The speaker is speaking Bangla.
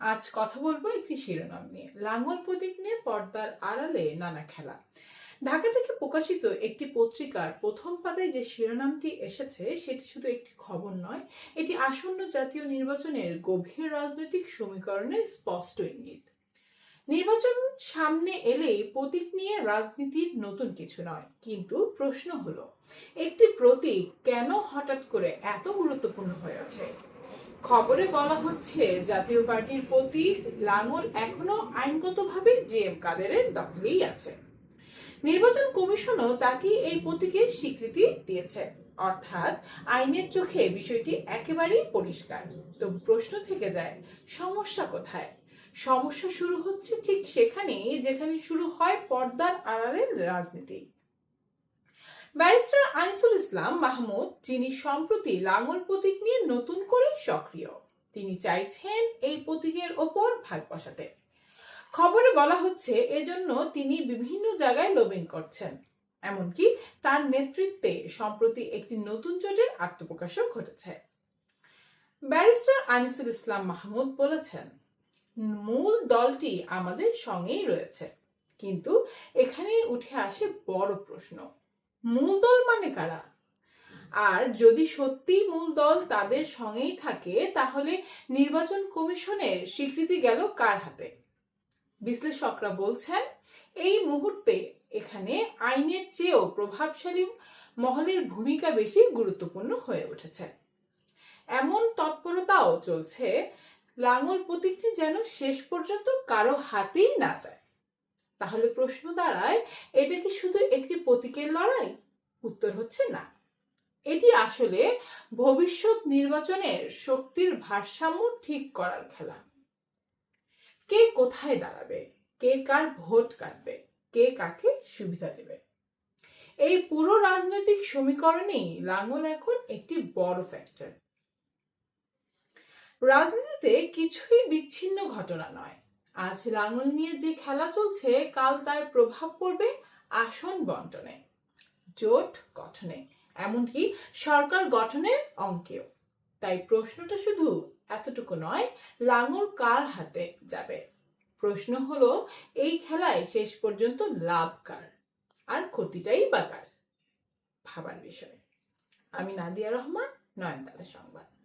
আজ কথা বলব একটি শিরোনাম নিয়ে। লাঙ্গল প্রতীক নিয়ে পর্দার আড়ালে নানা খেলা। ঢাকা থেকে প্রকাশিত একটি পত্রিকার প্রথম পাতায় যে শিরোনামটি এসেছে, সেটি শুধু একটি খবর নয়, এটি আসন্ন জাতীয় নির্বাচনের গভীর রাজনৈতিক সমীকরণের স্পষ্ট ইঙ্গিত। নির্বাচন সামনে এলেই প্রতীক নিয়ে রাজনীতির নতুন কিছু নয়। কিন্তু প্রশ্ন হলো, একটি প্রতীক কেন হঠাৎ করে এত গুরুত্বপূর্ণ হয়ে ওঠে? খবরে বলা হচ্ছে, জাতীয় পার্টির প্রতীক লাঙ্গল এখনও আইনগতভাবে জে এম কাদেরের দখলেই আছে। নির্বাচন কমিশনও তাকে এই প্রতীকের স্বীকৃতি দিয়েছে। অর্থাৎ আইনের চোখে বিষয়টি একেবারেই পরিষ্কার। তবু প্রশ্ন থেকে যায়, সমস্যা কোথায়? সমস্যা শুরু হচ্ছে ঠিক সেখানেই যেখানে শুরু হয় পর্দার আড়ালের রাজনীতি। ব্যারিস্টার আনিসুল ইসলাম মাহমুদ, যিনি সম্প্রতি লাঙ্গল প্রতীক নিয়ে নতুন করে সক্রিয়। তিনি চাইছেন এই প্রতীকের ওপর ভাগ বসাতে। খবরে বলা হচ্ছে, এজন্য তিনি বিভিন্ন জায়গায় লবিং করছেন। এমনকি তার নেতৃত্বে সম্প্রতি একটি নতুন জোটের আত্মপ্রকাশও ঘটেছে। ব্যারিস্টার আনিসুল ইসলাম মাহমুদ বলেছেন, মূল দলটি আমাদের সঙ্গেই রয়েছে। কিন্তু এখানে উঠে আসে বড় প্রশ্ন। মূল দল মানে কারা? আর যদি সত্যি মূল দল তাদের সঙ্গেই থাকে, তাহলে নির্বাচন কমিশনের স্বীকৃতি গেল কার হাতে? বিশ্লেষকরা বলছেন, এই মুহূর্তে এখানে আইনের চেয়েও প্রভাবশালী মহলের ভূমিকা বেশি গুরুত্বপূর্ণ হয়ে উঠেছে। এমন তৎপরতাও চলছে, লাঙল প্রতীকটি যেন শেষ পর্যন্ত কারও হাতেই না যায়। তাহলে প্রশ্ন দাঁড়ায়, এটা কি শুধু একটি প্রতীকের লড়াই? উত্তর হচ্ছে না। এটি আসলে ভবিষ্যৎ নির্বাচনের শক্তির ভারসাম্য ঠিক করার খেলা। কে কোথায় দাঁড়াবে? কে কার ভোট কাটবে? কে কাকে সুবিধা দেবে? এই পুরো রাজনৈতিক সমীকরণেই লাঙ্গল এখন একটি বড় ফ্যাক্টর রাজনীতিতে কিছুই বিচ্ছিন্ন ঘটনা নয়। আজ লাঙ্গল নিয়ে যে খেলা চলছে, কাল তার প্রভাব পড়বে আসন বন্টনে, জোট গঠনে, এমনকি সরকার গঠনের অঙ্কেও। তাই প্রশ্নটা শুধু এতটুকু নয় লাঙ্গল কার হাতে যাবে? প্রশ্ন হলো, এই খেলায় শেষ পর্যন্ত লাভ কার? আর ক্ষতিটাই বা কার? ভাবার বিষয়। আমি নাদিয়া রহমান, নয়নতারা সংবাদ।